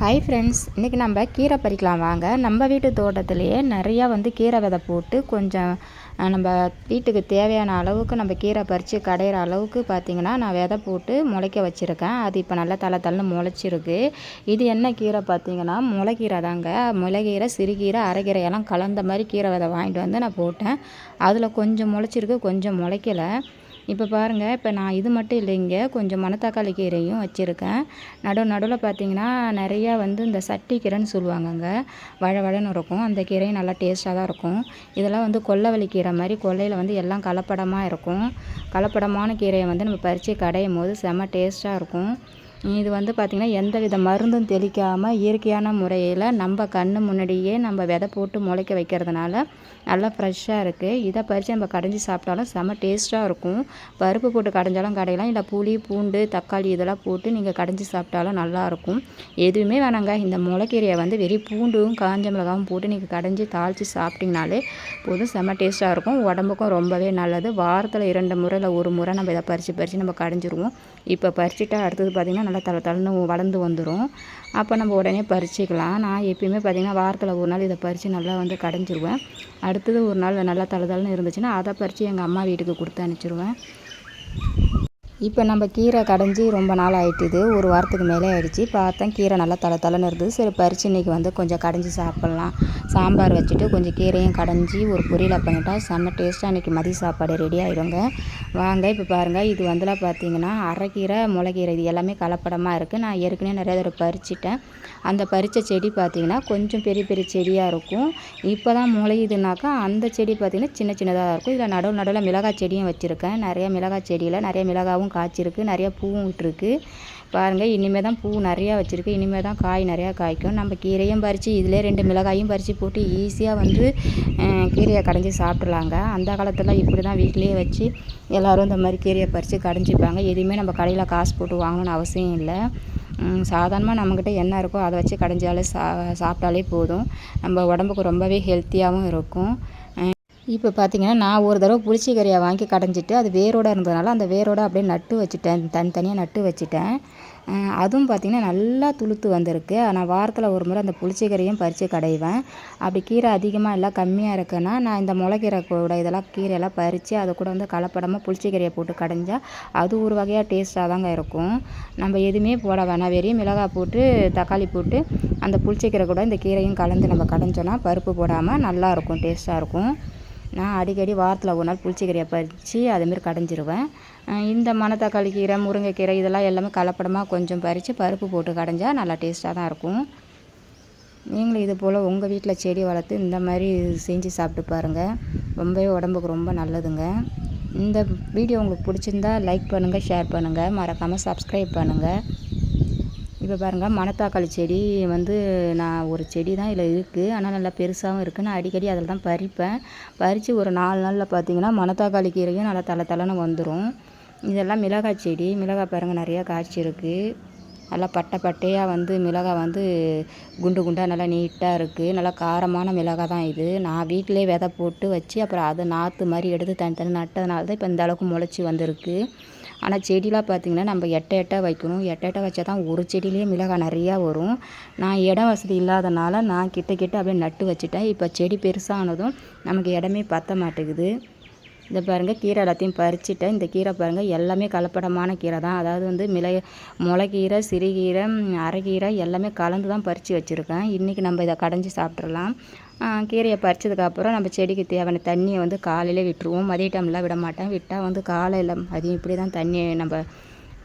Hi friends இன்றைக்கி நம்ம கீரை பறிக்கலாம் வாங்க. நம்ம வீட்டு தோட்டத்திலேயே நிறையா வந்து கீரை விதை போட்டு கொஞ்சம் நம்ம வீட்டுக்கு தேவையான அளவுக்கு நம்ம கீரை பறித்து கடையிற அளவுக்கு பார்த்திங்கன்னா நான் விதை போட்டு முளைக்க வச்சுருக்கேன். அது இப்போ நல்லா தலை தள்ளு முளைச்சிருக்கு. இது என்ன கீரை பார்த்திங்கன்னா முளைக்கீரை தாங்க. முளைக்கீரை சிறுகீரை அரைக்கீரை எல்லாம் கலந்த மாதிரி கீரை விதை வாங்கிட்டு வந்து நான் போட்டேன். அதில் கொஞ்சம் முளைச்சிருக்கு கொஞ்சம் முளைக்கலை. இப்போ பாருங்கள் இப்போ நான் இது மட்டும் இல்லைங்க கொஞ்சம் மணத்தக்காளி கீரையும் வச்சுருக்கேன். நடு நடுவில் பார்த்தீங்கன்னா நிறையா வந்து இந்த சட்டி கீரைன்னு சொல்லுவாங்கங்க வழ வழன்னு இருக்கும். அந்த கீரையும் நல்லா டேஸ்ட்டாக தான் இருக்கும். இதெல்லாம் வந்து கொல்லவள்ளி கீரை மாதிரி கொல்லையில் வந்து எல்லாம் கலப்படமாக இருக்கும். கலப்படமான கீரையை வந்து நம்ம பறித்து கடையும் போது செம்ம டேஸ்ட்டாக இருக்கும். இது வந்து பார்த்திங்கன்னா எந்த வித மருந்தும் தெளிக்காமல் இயற்கையான முறையில் நம்ம கண் முன்னாடியே நம்ம விதை போட்டு முளைக்க வைக்கிறதுனால நல்லா ஃப்ரெஷ்ஷாக இருக்குது இதை பறித்து நம்ம கடைஞ்சி சாப்பிட்டாலும் செம டேஸ்ட்டாக இருக்கும். பருப்பு போட்டு கடைஞ்சாலும் கடையலாம். இல்லை புளி பூண்டு தக்காளி இதெல்லாம் போட்டு நீங்கள் கடைஞ்சி சாப்பிட்டாலும் நல்லாயிருக்கும் எதுவுமே வேணாங்க. இந்த முளைக்கீரையை வந்து வெறி பூண்டும் காஞ்ச மிளகாவும் போட்டு நீங்கள் கடைஞ்சி தாளித்து சாப்பிட்டிங்கனாலே போதும். செம்ம டேஸ்ட்டாக இருக்கும். உடம்புக்கும் ரொம்பவே நல்லது. வாரத்தில் இரண்டு முறையில் ஒரு முறை நம்ம இதை பறித்து பறித்து நம்ம கடைஞ்சிருவோம். இப்போ பறிச்சுட்டா அடுத்தது பார்த்திங்கன்னா நல்லா தள தலைன்னு வளர்ந்து வந்துடும் அப்போ நம்ம உடனே பறிச்சிக்கலாம். நான் எப்பயுமே பார்த்திங்கன்னா வாரத்தில் ஒரு நாள் இதை பறித்து நல்லா வந்து கடைஞ்சிருவேன். அடுத்தது ஒரு நாள் நல்லா தலை தலைன்னு இருந்துச்சுன்னா அதை பறித்து எங்கள் அம்மா வீட்டுக்கு கொடுத்து அனுப்பிச்சிருவேன். இப்போ நம்ம கீரை கடைஞ்சி ரொம்ப நாள் ஆயிட்டுது. ஒரு வாரத்துக்கு மேலே ஆகிடுச்சு பார்த்தேன் கீரை நல்லா தலை தலைன்னு இருந்தது. சரி பறித்து இன்றைக்கி வந்து கொஞ்சம் கடைஞ்சி சாப்பிட்லாம். சாம்பார் வச்சுட்டு கொஞ்சம் கீரையும் கடைஞ்சி ஒரு பொரியலை பண்ணிட்டா செம்ம டேஸ்ட்டாக இன்றைக்கி மதிய சாப்பாடு ரெடி ஆகிடுங்க வாங்க இப்போ பாருங்கள் இது வந்துலாம் பார்த்தீங்கன்னா அரைக்கீரை முளைக்கீரை இது எல்லாமே கலப்படமாக இருக்குது நான் ஏற்கனவே நிறைய தடவை பறிச்சிட்டேன். அந்த பறித்த செடி பார்த்திங்கன்னா கொஞ்சம் பெரிய பெரிய செடியாக இருக்கும். இப்போ தான் முளையுதுனாக்கா அந்த செடி பார்த்திங்கன்னா சின்ன சின்னதாக இருக்கும். இதில் நடுவு நடுவில் மிளகாய் செடியும் வச்சுருக்கேன். நிறைய மிளகாய் செடியில் நிறைய மிளகாவும் காய்ச்சிருக்கு. நிறைய பூவும் விட்டுருக்கு பாருங்கள் இனிமேல் தான் பூ நிறையா வச்சுருக்கு. இனிமேல் தான் காய் நிறையா காய்க்கும். நம்ம கீரையும் பறித்து இதிலே ரெண்டு மிளகாயும் பறித்து போட்டு ஈஸியாக வந்து கீரையை கடைஞ்சி சாப்பிட்லாங்க. அந்த காலத்தில் இப்படி தான் வீட்டிலேயே வச்சு எல்லோரும் இந்த மாதிரி கீரையை பறித்து கடைஞ்சிப்பாங்க. எதுவுமே நம்ம கடையில் காசு போட்டு வாங்கணும்னு அவசியம் இல்லை. சாதாரணமாக நம்மக்கிட்ட என்ன இருக்கோ அதை வச்சு கடைஞ்சாலே சா சாப்பிட்டாலே போதும். நம்ம உடம்புக்கு ரொம்பவே ஹெல்த்தியாகவும் இருக்கும். இப்போ பார்த்தீங்கன்னா நான் ஒரு தடவை புளிச்சிக்கீரையை வாங்கி கடைஞ்சிட்டு அது வேரோடு இருந்ததுனால அந்த வேரோட அப்படியே நட்டு வச்சுட்டேன். தனித்தனியாக நட்டு வச்சுட்டேன். அதுவும் பார்த்திங்கன்னா நல்லா துளுத்து வந்திருக்கு. நான் வாரத்தில் ஒரு முறை அந்த புளிச்சிக்கீரையும் பறித்து கடைவேன். அப்படி கீரை அதிகமாக இல்லை கம்மியாக இருக்குன்னா நான் இந்த முளைக்கீரை கூட இதெல்லாம் கீரையெல்லாம் பறித்து அதை கூட வந்து கலப்படமாக புளிச்சிக்கீரையை போட்டு கடைஞ்சால் அது ஒரு வகையாக டேஸ்ட்டாக தாங்க இருக்கும். நம்ம எதுவுமே போட வேணாம். வெறும் மிளகாய் போட்டு தக்காளி போட்டு அந்த புளிச்சிக்கீரை கூட இந்த கீரையும் கலந்து நம்ம கடைஞ்சோன்னா பருப்பு போடாமல் நல்லாயிருக்கும் டேஸ்ட்டாக இருக்கும். நான் அடிக்கடி வாரத்தில் ஒரு நாள் புளிச்சக்கீரையை பறித்து அதுமாரி கடைஞ்சிருவேன். இந்த மணத்தக்காளி கீரை முருங்கைக்கீரை இதெல்லாம் எல்லாமே கலப்படமாக கொஞ்சம் பறித்து பருப்பு போட்டு கடைஞ்சா நல்லா டேஸ்ட்டாக தான் இருக்கும். நீங்களும் இது போல் உங்கள் வீட்டில் செடி வளர்த்து இந்த மாதிரி செஞ்சு சாப்பிட்டு பாருங்கள் ரொம்பவே உடம்புக்கு ரொம்ப நல்லதுங்க. இந்த வீடியோ உங்களுக்கு பிடிச்சிருந்தா லைக் பண்ணுங்கள் ஷேர் பண்ணுங்கள் மறக்காமல் சப்ஸ்கிரைப் பண்ணுங்கள் இப்போ பாருங்கள் மணத்தாக்காளி செடி வந்து நான் ஒரு செடி தான் இதில் இருக்குது ஆனால் நல்லா பெருசாகவும் இருக்குது நான் அடிக்கடி அதில் தான் பறிப்பேன். பறித்து ஒரு நாலு நாளில் பார்த்தீங்கன்னா மணத்தக்காளி கீரையும் நல்லா தலை தலைன்னு வந்துடும் இதெல்லாம் மிளகாய் செடி. மிளகாய் பாருங்கள் நிறையா காய்ச்சி இருக்குது நல்லா பட்டை பட்டையாக வந்து மிளகாய் வந்து குண்டு குண்டாக நல்லா நீட்டாக இருக்குது நல்லா காரமான மிளகாய் தான் இது. நான் வீட்டிலே விதை போட்டு வச்சு அப்புறம் அதை நாற்று மாதிரி எடுத்து தனித்தனி நட்டதுனால தான் இப்போ இந்த அளவுக்கு முளைச்சி வந்திருக்கு. ஆனால் செடிலாம் பார்த்திங்கன்னா நம்ம எட்ட எட்ட வைக்கணும். எட்ட எட்ட வச்சா தான் ஒரு செடியிலேயே மிளகாய் நிறையா வரும். நான் இடம் வசதி இல்லாதனால நான் கிட்ட கிட்ட அப்படியே நட்டு வச்சுட்டேன். இப்போ செடி பெருசானதும் நமக்கு இடமே பற்ற மாட்டேங்குது. இந்த பாருங்கள் கீரை எல்லாத்தையும் பறிச்சுட்டேன். இந்த கீரை பாருங்கள் எல்லாமே கலப்படமான கீரை தான். அதாவது வந்து மிளை முளைக்கீரை சிறுகீரை அரைக்கீரை எல்லாமே கலந்து தான் பறித்து வச்சுருக்கேன். இன்றைக்கி நம்ம இதை கடைஞ்சி சாப்பிட்றலாம் கீரையை பறிச்சதுக்கப்புறம் நம்ம செடிக்கு தேவையான தண்ணியை வந்து காலையிலே விட்டுருவோம். மதிய டைம்லாம் விட மாட்டேன் விட்டால் வந்து காலையில் மதியம் இப்படி தான் தண்ணியை நம்ம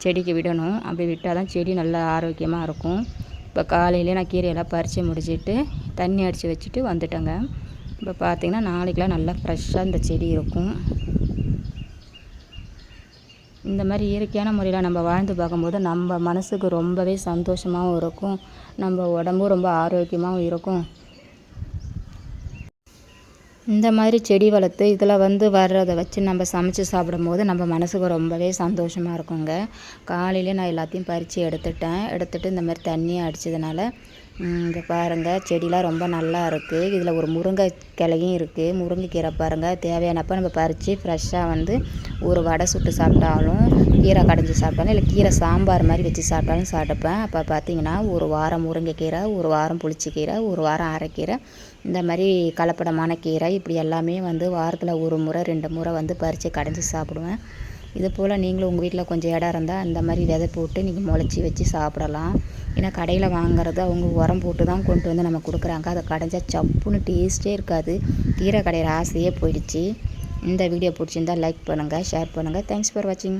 செடிக்கு விடணும். அப்படி விட்டால் தான் செடி நல்லா ஆரோக்கியமாக இருக்கும். இப்போ காலையிலே நான் கீரையெல்லாம் பறித்து முடிச்சிட்டு தண்ணி அடித்து வச்சுட்டு வந்துட்டேங்க. இப்போ பார்த்திங்கன்னா நாளைக்கெலாம் நல்லா ஃப்ரெஷ்ஷாக இந்த செடி இருக்கும். இந்த மாதிரி இயற்கையான முறையில் நம்ம வாழ்ந்து பார்க்கும்போது நம்ம மனசுக்கு ரொம்பவே சந்தோஷமாகவும் இருக்கும். நம்ம உடம்பும் ரொம்ப ஆரோக்கியமாகவும் இருக்கும். இந்த மாதிரி செடி வளர்த்து இதில் வந்து வர்றதை வச்சு நம்ம சமைச்சு சாப்பிடும்போது நம்ம மனசுக்கு ரொம்பவே சந்தோஷமாக இருக்குங்க. காலையிலே நான் எல்லாத்தையும் பறித்து எடுத்துட்டேன். எடுத்துட்டு இந்த மாதிரி தண்ணியை அடித்ததுனால இங்கே பாருங்கள் செடிலாம் ரொம்ப நல்லா இருக்குது இதில் ஒரு முருங்கை கிளையும் இருக்குது முருங்கைக்கீரை பாருங்கள் தேவையானப்போ நம்ம பறித்து ஃப்ரெஷ்ஷாக வந்து ஒரு வடை சுட்டு சாப்பிட்டாலும் கீரை கடைஞ்சி சாப்பிட்டாலும் இல்லை கீரை சாம்பார் மாதிரி வச்சு சாப்பிட்டாலும் சாப்பிட்டுப்பேன். அப்போ பார்த்தீங்கன்னா ஒரு வாரம் முருங்கைக்கீரை ஒரு வாரம் புளிச்சிக்கீரை ஒரு வாரம் அரைக்கீரை இந்த மாதிரி கலப்படமான கீரை இப்படி எல்லாமே வந்து வாரத்தில் ஒரு முறை ரெண்டு முறை வந்து பறித்து கடைஞ்சி சாப்பிடுவேன். இது போல் நீங்களும் உங்கள் வீட்டில் கொஞ்சம் இடம் இருந்தால் இந்த மாதிரி விதை போட்டு நீங்கள் முளைச்சி வச்சு சாப்பிடலாம். ஏன்னா கடையில் வாங்குறது அவங்க உரம் போட்டு தான் கொண்டு வந்து நம்ம கொடுக்குறாங்க. அதை கடைஞ்சா சப்புன்னு டேஸ்ட்டே இருக்காது. கீரை கடையிற ஆசையே போயிடுச்சு. இந்த வீடியோ பிடிச்சிருந்தா லைக் பண்ணுங்கள் ஷேர் பண்ணுங்கள் தேங்க்ஸ் ஃபார் வாட்சிங்